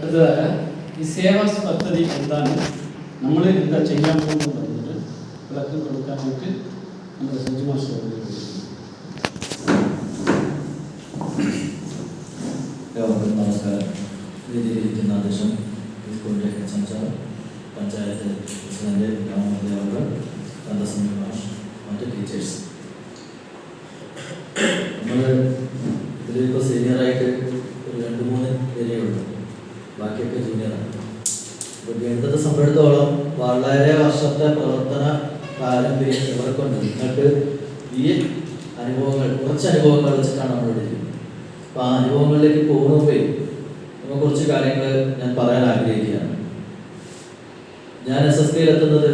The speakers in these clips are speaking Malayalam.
അടുത്തതായ ഈ സേവാസ് പദ്ധതി എന്താണ്? നമ്മൾ എന്താ ചെയ്യാൻ പോകുന്നത് പറഞ്ഞിട്ട് വിളക്ക് കൊടുക്കാനായിട്ട് നമ്മുടെ സഞ്ജു മാസ്റ്റർ നമസ്കാരം. വേദിയിലിരിക്കുന്ന സ്കൂളിന്റെ ഹെഡ് പഞ്ചായത്ത് പ്രസിഡന്റ് ഗ്രാമപഞ്ചായത്തുകൾ കന്തസഞ്ജു മാഷ് മറ്റ് ടീച്ചേഴ്സ്. നമ്മൾ ഇതിലിപ്പോൾ സീനിയറായിട്ട് ഒരു രണ്ട് മൂന്ന് പേരെയുള്ളൂ ബാക്കിയൊക്കെ ജൂനിയറാണ് ഇപ്പോൾ ഗണിതത്തെ സംബന്ധിച്ചിടത്തോളം വളരെ വർഷത്തെ പ്രവർത്തന പാരമ്പര്യം ഇവർക്കുണ്ട് നിങ്ങൾക്ക് ഈ അനുഭവങ്ങൾ കുറച്ച് അനുഭവങ്ങൾ വെച്ചിട്ടാണ് നമ്മൾ ഇരിക്കുന്നത്. അപ്പോൾ ആ അനുഭവങ്ങളിലേക്ക് പോകുമ്പോൾ നമ്മൾ കുറച്ച് കാര്യങ്ങൾ ഞാൻ പറയാൻ ആഗ്രഹിക്കുകയാണ്. ഞാൻ എസ് എസ് എത്തുന്നത്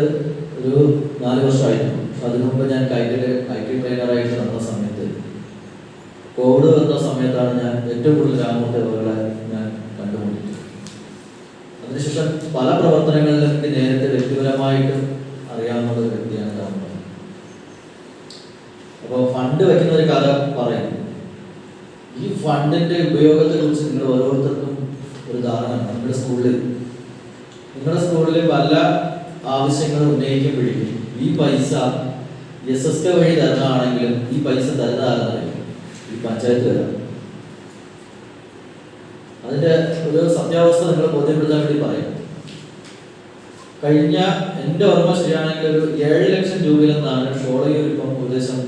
ഒരു നാല് വർഷമായിരുന്നു. പക്ഷെ അതിനു മുമ്പ് ഞാൻ കൈറ്റിൽ ഐ ടി ട്രെയിനറായിട്ട് നടന്ന സമയത്ത്. കോവിഡ് വന്ന സമയത്താണ് ഞാൻ ഏറ്റവും കൂടുതൽ രാമൂർത്തികളെ പല പ്രവർത്തനങ്ങളിലും എനിക്ക് നേരത്തെ വ്യക്തിപരമായിട്ടും അറിയാവുന്ന ഒരു വ്യക്തിയാണ് രാമൂർത്തി അപ്പോൾ ഫണ്ട് വയ്ക്കുന്ന ഒരു കഥ പറയും. ഈ ഫണ്ടിന്റെ ഉപയോഗത്തെ കുറിച്ച് നിങ്ങൾ ഓരോരുത്തർക്കും ഒരു ധാരണ. നിങ്ങളുടെ സ്കൂളിൽ. നിങ്ങളുടെ സ്കൂളിൽ പല ആവശ്യങ്ങൾ ഉന്നയിക്കപ്പെടുകയും ഈ പൈസ എസ് എസ് കെ വഴി തരുന്നതാണെങ്കിലും ഈ പൈസ തരുന്നതാണെന്നറിയും ഈ പഞ്ചായത്ത് തരാം അതിന്റെ ഒരു സത്യാവസ്ഥ നിങ്ങൾ ബോധ്യപ്പെടുത്താൻ വേണ്ടി പറയും. കഴിഞ്ഞ എന്റെ ഓർമ്മ ശരിയാണെങ്കിൽ ഒരു ഏഴ് ലക്ഷം രൂപയിൽ നിന്നാണ് ഷോളയൂർ ഇപ്പം ഉദ്ദേശം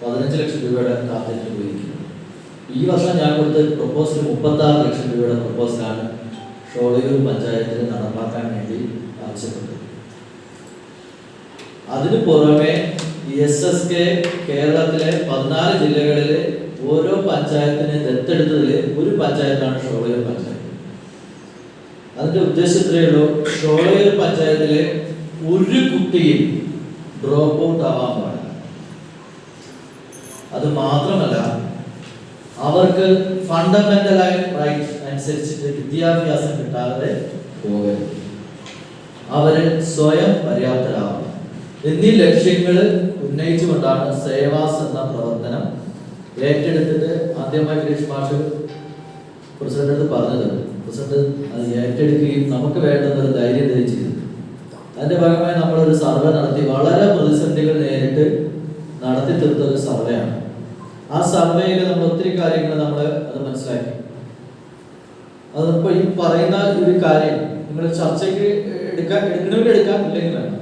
പതിനഞ്ച് ലക്ഷം രൂപയുടെ കാത്തേക്ക് ഉപയോഗിക്കുന്നത് ഈ വർഷം ഞാൻ കൊടുത്ത പ്രപ്പോസൽ മുപ്പത്തി ആറ് ലക്ഷം രൂപയുടെ പ്രപ്പോസലാണ് ഷോളയൂർ പഞ്ചായത്തിൽ നടപ്പാക്കാൻ വേണ്ടി ആവശ്യപ്പെട്ടത്. അതിനു പുറമെ എസ് എസ് കെ കേരളത്തിലെ പതിനാല് ജില്ലകളിലെ ഓരോ പഞ്ചായത്തിനെ ദത്തെടുത്തതിൽ ഒരു പഞ്ചായത്താണ് ഷോളയൂർ പഞ്ചായത്ത്. അതിന്റെ ഉദ്ദേശം ഇത്രയേ ഉള്ളൂ. ഷോളയൂർ പഞ്ചായത്തിലെ ഒരു കുട്ടിയും ഡ്രോപ്പ് ഔട്ട് ആവാൻ പാടില്ല. അത് മാത്രമല്ല അവർക്ക് ഫണ്ടമെന്റലായ റൈറ്റ് അനുസരിച്ചിട്ട് വിദ്യാഭ്യാസം കിട്ടാതെ പോകരുത്. അവർ സ്വയം പര്യാപ്തരാവണം. എന്നീ ലക്ഷ്യങ്ങൾ ഉന്നയിച്ചുകൊണ്ടാണ് സേവാസ് എന്ന പ്രവർത്തനം ഏറ്റെടുത്തിട്ട് ആദ്യമായി ഗിരീഷ് മാഷ് പ്രസിഡന്റ് അത് പറഞ്ഞത്. പ്രസിഡന്റ് അത് ഏറ്റെടുക്കുകയും നമുക്ക് വേണ്ടുന്ന ഒരു ധൈര്യം ധരിച്ചിരുന്നു അതിന്റെ ഭാഗമായി നമ്മളൊരു സർവേ നടത്തി വളരെ പ്രതിസന്ധികൾ നേരിട്ട് നടത്തി തീർത്ത ഒരു സർവേയാണ്. ആ സർവേയിൽ നമ്മൾ ഒത്തിരി കാര്യങ്ങൾ നമ്മൾ അത് മനസ്സിലാക്കി. അതിപ്പോ ഈ പറയുന്ന ഒരു കാര്യം നിങ്ങൾ ചർച്ചയ്ക്ക് എടുക്കാൻ എടുക്കണമെങ്കിൽ എടുക്കാൻ ഇല്ലെങ്കിൽ വേണം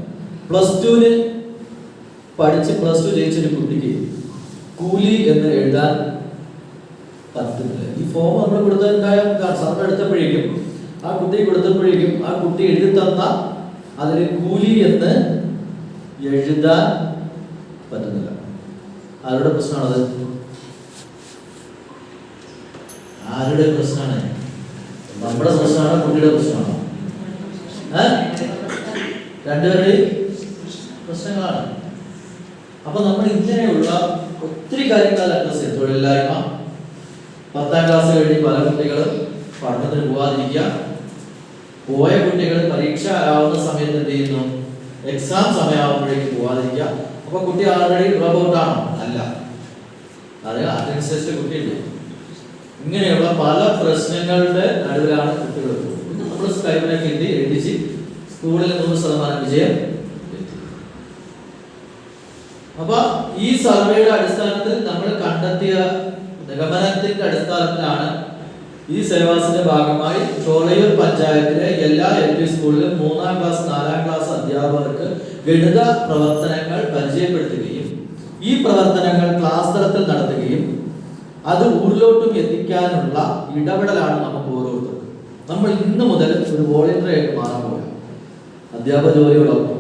പ്ലസ് ടുവിന് പഠിച്ച് പ്ലസ് ടു ജയിച്ചൊരു കുട്ടിക്ക് കൂലി എന്ന് എഴുതാൻ ഈ ഫോം നമ്മൾ കൊടുത്തതിന്റെതായ സാറിന് എടുത്തപ്പോഴേക്കും ആ കുട്ടി കൊടുത്തപ്പോഴേക്കും ആ കുട്ടി എഴുതി തന്ന അതിന് കൂലി എന്ന് എഴുതാൻ പറ്റുന്നില്ല. ആരുടെ പ്രശ്നമാണത്? ആരുടെ പ്രശ്നമാണ്? നമ്മുടെ പ്രശ്നമാണ് കുട്ടിയുടെ പ്രശ്നമാണ്? രണ്ടുപേരുടെയും പ്രശ്നങ്ങളാണ്. അപ്പൊ നമ്മൾ ഇങ്ങനെയുള്ള ഒത്തിരി കാര്യങ്ങൾ അഡ്രസ് ചെയ്യും തൊഴിലില്ലായ്മ പത്താം ക്ലാസ് കഴിഞ്ഞ് പല കുട്ടികളും പഠനത്തിന് പോവാതിരിക്കുക. പോയ കുട്ടികൾ പരീക്ഷ ആവുന്ന സമയത്ത് എന്ത് ചെയ്യുന്നു? എക്സാം സമയമാകുമ്പോഴേക്ക് പോവാതിരിക്കുക. അപ്പൊ കുട്ടി ആൾറെഡി ഡ്രോപ്പ് ഔട്ട് ആണോ. അല്ല. അത് അതനുസരിച്ച് കുട്ടിയുണ്ട്. ഇങ്ങനെയുള്ള പല പ്രശ്നങ്ങളുടെ നടുവിലാണ് കുട്ടികൾ നമ്മൾ സ്കൈബിനൊക്കെ എഴുതി എഴുതിച്ച് സ്കൂളിൽ നൂറ് ശതമാനം വിജയം. അപ്പൊ ഈ സർവേയുടെ അടിസ്ഥാനത്തിൽ നമ്മൾ കണ്ടെത്തിയ നിഗമനത്തിന്റെ അടിസ്ഥാനത്തിലാണ് ഈ സിലബസിന്റെ ഭാഗമായി ചോളയൂർ പഞ്ചായത്തിലെ എല്ലാ എൽ പി സ്കൂളിലും മൂന്നാം ക്ലാസ് നാലാം ക്ലാസ് അധ്യാപകർക്ക് ഗണിത പ്രവർത്തനങ്ങൾ പരിചയപ്പെടുത്തുകയും ഈ പ്രവർത്തനങ്ങൾ ക്ലാസ് തലത്തിൽ നടത്തുകയും അത് ഊരിലോട്ടും എത്തിക്കാനുള്ള ഇടപെടലാണ് നമുക്ക് ഓരോരുത്തർക്കും. നമ്മൾ ഇന്ന് മുതൽ ഒരു വോളണ്ടിയർ ആയിട്ട് മാറാൻ പോവുക അധ്യാപക ജോലിയോടൊപ്പം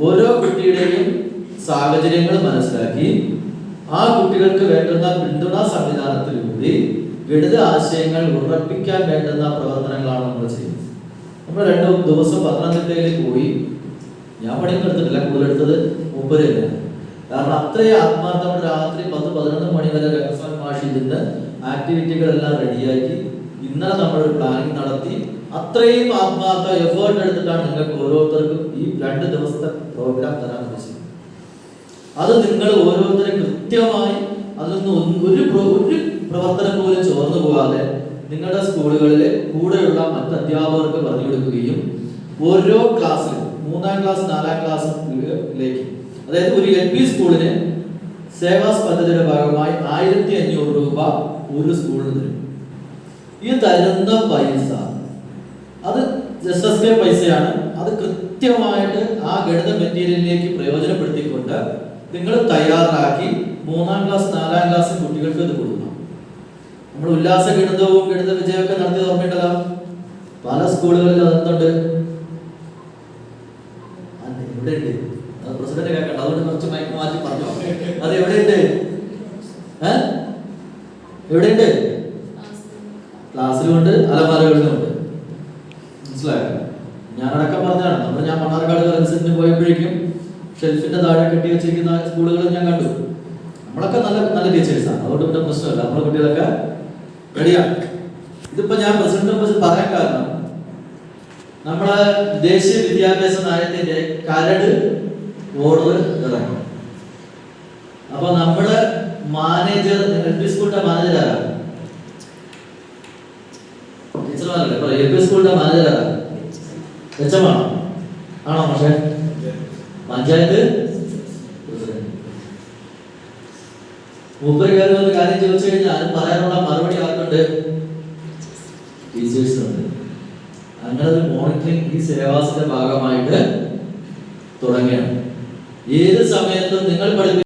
ഓരോ കുട്ടിയുടെയും സാഹചര്യങ്ങൾ മനസ്സിലാക്കി ആ കുട്ടികൾക്ക് വേണ്ടുന്ന പിന്തുണാ സംവിധാനത്തിലൂടെ ഗണിത ആശയങ്ങൾ ഉറപ്പിക്കാൻ വേണ്ടുന്ന പ്രവർത്തനങ്ങളാണ് നമ്മൾ ചെയ്യുന്നത്. നമ്മൾ രണ്ട് ദിവസം പത്തനംതിട്ടയിൽ പോയി ഞാൻ പണിയൊന്നും എടുത്തിട്ടില്ല കൂടുതൽ എടുത്തത് കാരണം അത്രയും ആത്മാർത്ഥം രാത്രി പത്ത് പതിനൊന്ന് മണി വരെ രഹസ്യം മാഷി നിന്ന് ആക്ടിവിറ്റികളെല്ലാം റെഡിയാക്കി ഇന്നലെ നമ്മൾ പ്ലാനിങ് നടത്തി. അത്രയും ആത്മാർത്ഥ എഫേർട്ട് എടുത്തിട്ടാണ് നിങ്ങൾക്ക് ഓരോരുത്തർക്കും ഈ രണ്ട് ദിവസത്തെ പ്രോഗ്രാം തരാൻ ഉദ്ദേശിക്കുന്നത്. അത് നിങ്ങൾ ഓരോരുത്തരും കൃത്യമായി അതിലൊന്നും ഒന്ന് ഒരു ഒരു പ്രവർത്തനം പോലും ചോർന്നു പോകാതെ നിങ്ങളുടെ സ്കൂളുകളിലെ കൂടെയുള്ള മറ്റ് അധ്യാപകർക്ക് പറഞ്ഞു കൊടുക്കുകയും ഓരോ ക്ലാസ്സിലും മൂന്നാം ക്ലാസ് നാലാം ക്ലാസ്സിലേക്ക് അതായത് ഒരു എൽ പി സ്കൂളിന് സേവാസ് പദ്ധതിയുടെ ഭാഗമായി ആയിരത്തി അഞ്ഞൂറ് രൂപ ഒരു സ്കൂളിന് തരും. ഈ തരുന്ന പൈസ അത് എസ് പൈസയാണ്. അത് കൃത്യമായിട്ട് ആ ഗണിത മെറ്റീരിയലിലേക്ക് പ്രയോജനപ്പെടുത്തിക്കൊണ്ട് നിങ്ങൾ തയ്യാറാക്കി മൂന്നാം ക്ലാസ് നാലാം ക്ലാസ് കുട്ടികൾക്ക് ഇത് കൊടുക്കണം. നമ്മൾ ഉല്ലാസ ഗണിതവും ഗണിത വിജയമൊക്കെ നടത്തി ഓർമ്മയുണ്ടല്ലോ? പല സ്കൂളുകളിൽ അതെന്തുണ്ട്? ഇവിടെ ഉണ്ട്. അത് പ്രസിഡന്റ് കേൾക്കണ്ട അതുകൊണ്ട് കുറച്ച് മയക്ക് മാറ്റി പറഞ്ഞു? അത് എവിടെയുണ്ട് ക്ലാസ്സിലും ഉണ്ട് അലമാരകളിലും ഉണ്ട്. മനസ്സിലായോ? ഞാനടക്കം പറഞ്ഞതാണ്. നമ്മൾ ഞാൻ മണ്ണാർക്കാട് കറൻസിന് പോയപ്പോഴേക്കും ഷെൽഫിന്റെ താഴെ കെട്ടി വെച്ചിരിക്കുന്ന സ്കൂളുകൾ ഞാൻ കണ്ടു. നമ്മളൊക്കെ നല്ല നല്ല ടീച്ചേഴ്സാണ് അതുകൊണ്ട് പിന്നെ പ്രശ്നമില്ല. നമ്മുടെ കുട്ടികളൊക്കെ റെഡിയാണ് ഇതിപ്പോ ഞാൻ പ്രസിഡന്റിനെ കുറിച്ച് പറയാൻ കാരണം നമ്മളെ ദേശീയ വിദ്യാഭ്യാസ നയത്തിന്റെ കരട് ഓർഡർ ഇറങ്ങി. അപ്പൊ നമ്മുടെ മാനേജർ എൽ പി സ്കൂളിന്റെ മാനേജർ ആരാണ് ടീച്ചർമാരല്ലേ? എൽ പി സ്കൂളിന്റെ മാനേജർ ആരാണ് എച്ച് പഞ്ചായത്ത് മൂപ്പര് കയറി വന്ന് കാര്യം ചോദിച്ചു കഴിഞ്ഞാൽ അത് പറയാനുള്ള മറുപടി ആർക്കുണ്ട്? ടീച്ചേഴ്സ് ഉണ്ട് അങ്ങനെ മോണിറ്ററിംഗ് ഈ സേവാസിന്റെ ഭാഗമായിട്ട് തുടങ്ങിയാണ് ഏത് സമയത്തും നിങ്ങൾ പഠിപ്പിക്കുന്ന